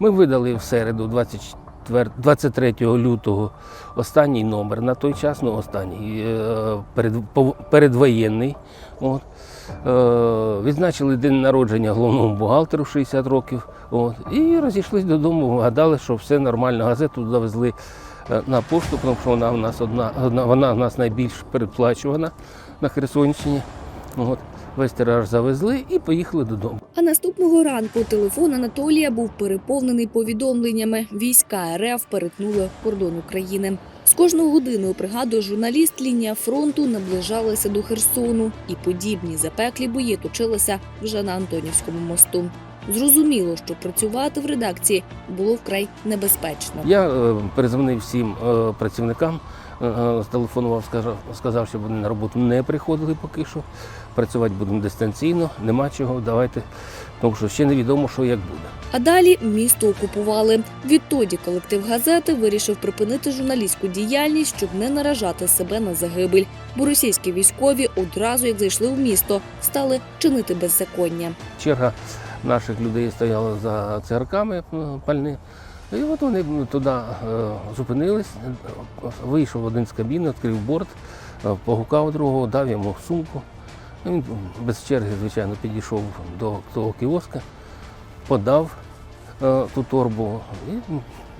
Ми видали в середу, 24 23 лютого, останній номер. На той час, ну останній, е, перед, передвоєнний. От. Е, Відзначили день народження головному бухгалтеру 60 років. От. І розійшлись додому, гадали, що все нормально. Газету завезли е, на пошту, тому що вона у нас одна, вона у нас найбільш передплачувана на Херсонщині. От. Весь тираж завезли і поїхали додому. А наступного ранку телефон Анатолія був переповнений повідомленнями. Війська РФ перетнули кордон України. З кожною годиною пригадує журналіст, лінія фронту наближалася до Херсону, і подібні запеклі бої точилися вже на Антонівському мосту. Зрозуміло, що працювати в редакції було вкрай небезпечно. Я е, перезвонив всім е, працівникам, е, е, сказав, сказав, щоб вони на роботу не приходили поки що. Працювати будемо дистанційно, нема чого, давайте, тому що ще невідомо, що як буде. А далі місто окупували. Відтоді колектив газети вирішив припинити журналістську діяльність, щоб не наражати себе на загибель. Бо російські військові одразу, як зайшли в місто, стали чинити беззаконня. Черга наших людей стояла за цигарками е, пальни. І от вони туди е, зупинились, вийшов один з кабіни, відкрив борт, е, погукав другого, дав йому сумку. Він без черги, звичайно, підійшов до того кіоска, подав ту торбу. І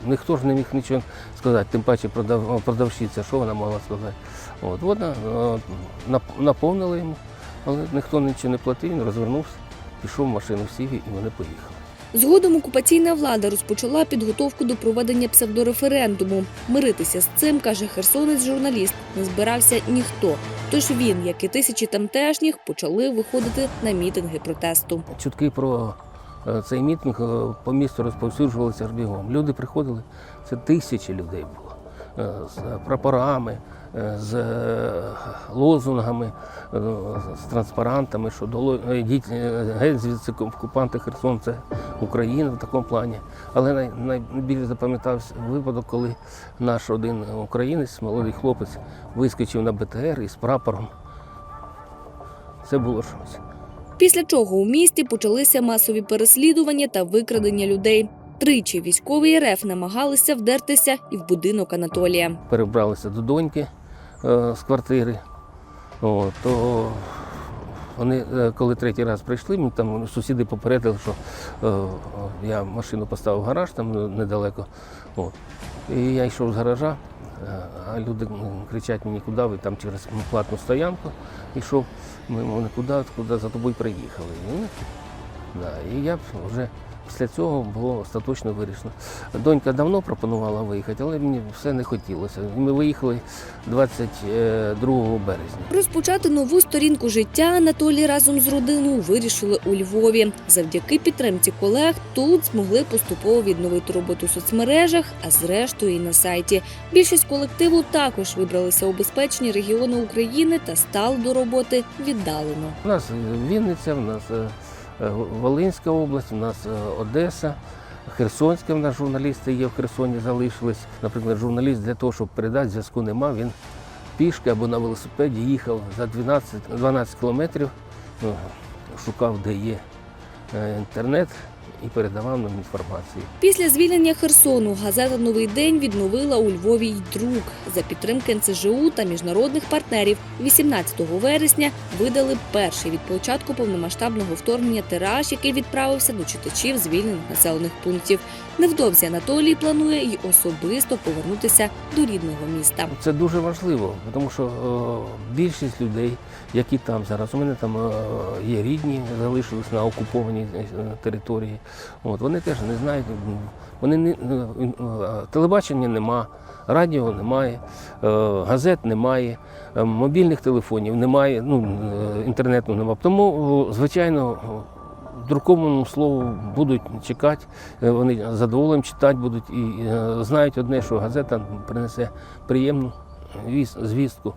ніхто ж не міг нічого сказати, тим паче продав, продавщиця, що вона могла сказати. От, вона наповнила йому, але ніхто нічого не платив, він розвернувся пішов в машину сів і вони поїхали. Згодом окупаційна влада розпочала підготовку до проведення псевдореферендуму. Миритися з цим, каже херсонець журналіст, не збирався ніхто. Тож він, як і тисячі тамтешніх, почали виходити на мітинги протесту. Чутки про е, цей мітинг е, по місту розповсюджувалися бігом. Люди приходили, це тисячі людей було. Е, З прапорами, е, з е, лозунгами, з транспарантами, що доло е, йдіть геть звідси окупанти Херсон, це Україна в такому плані. Але найбільше запам'ятався випадок, коли наш один українець, молодий хлопець, вискочив на БТР із прапором. Це було щось. Після чого у місті почалися масові переслідування та викрадення людей. Тричі військові РФ намагалися вдертися і в будинок Анатолія. перебралися до доньки е, з квартири. О, то вони, е, коли третій раз прийшли, мені там сусіди попередили, що е, я машину поставив в гараж там недалеко. От. І я йшов з гаража, а люди кричать мені, куди ви там через платну стоянку йшов. Ми вони куди, куди за тобою приїхали. І, да, і я вже після цього було остаточно вирішено. Донька давно пропонувала виїхати, але мені все не хотілося. Ми виїхали 22 березня. Розпочати нову сторінку життя Анатолій разом з родиною вирішили у Львові. Завдяки підтримці колег тут змогли поступово відновити роботу в соцмережах, а зрештою і на сайті. Більшість колективу також вибралися у безпечні регіони України та стали до роботи віддалено. У нас Вінниця, у нас е, е, Волинська область, у нас е, Одеса. Херсонська в нас журналісти є в Херсоні, залишились. Наприклад, журналіст для того, щоб передати, зв'язку нема. Він пішки або на велосипеді їхав за 12, 12 кілометрів, ну, шукав, де є е, інтернет і передавав нам інформацію. Після звільнення Херсону газета Новий день відновила у Львові й друк. За підтримки НЦЖУ та міжнародних партнерів 18 вересня видали перший від початку повномасштабного вторгнення тираж, який відправився до читачів звільнених населених пунктів. Невдовзі Анатолій планує й особисто повернутися до рідного міста. Це дуже важливо, тому що е, більшість людей, які там зараз, у мене там е, є рідні, залишились на окупованій е, території. От, вони теж не знають, вони не, е, е, телебачення нема, радіо немає, е, газет немає, е, мобільних телефонів немає, ну, інтернету немає. Тому, звичайно, друкованому слову будуть чекати, вони задоволенням читати будуть і знають одне, що газета принесе приємну звістку.